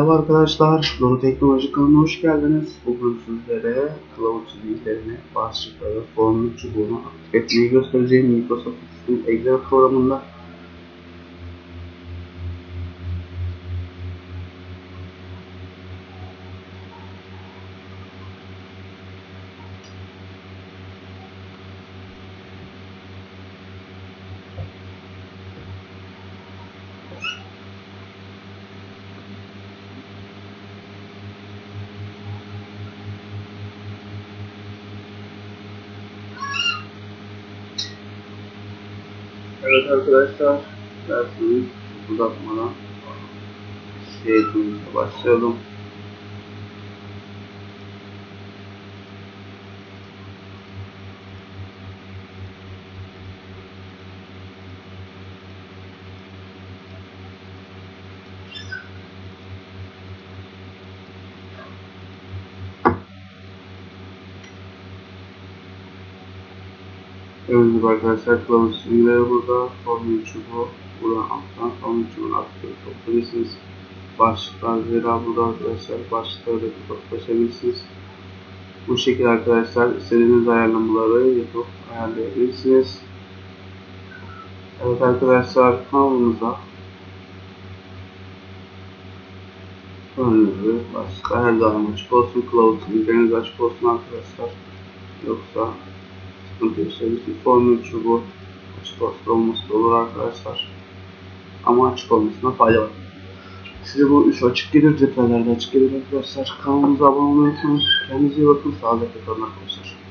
Merhaba arkadaşlar, Doğru Teknoloji kanalına hoş geldiniz. Bugün sizlere Cloud linklerini, başlıkları, formül çubuğunu aktif etmeyi göstereceğim Microsoft Excel programında. Evet arkadaşlar, dersimiz uzatmadan eğitimimize başlayalım. Gördüğünüz gibi arkadaşlar kılavuz simgeleri burada. Formül çubuğu buradan alttan formül çubuğunu aktarıp toplayabilirsiniz. Başlıklar zira burada arkadaşlar başlıkları da toplaşabilirsiniz. Bu şekilde arkadaşlar istediğiniz ayarlamaları yapıp ayarlayabilirsiniz. Evet arkadaşlar kanalımıza önünüzü başlıklar her zaman açık olsun. Kılavuz simgeleriniz açık olsun arkadaşlar. Yoksa sıkıntı yaşayabilirsiniz. Formül çubuğu açık olsun olması da olur arkadaşlar. Ama açık olmasına fayda var. Size bu üç açık gelir cetvellerde açık gelir arkadaşlar. Kanalımıza abone olmayı unutmayın. Kendinize iyi bakın. Sağlıcakla kalın arkadaşlar.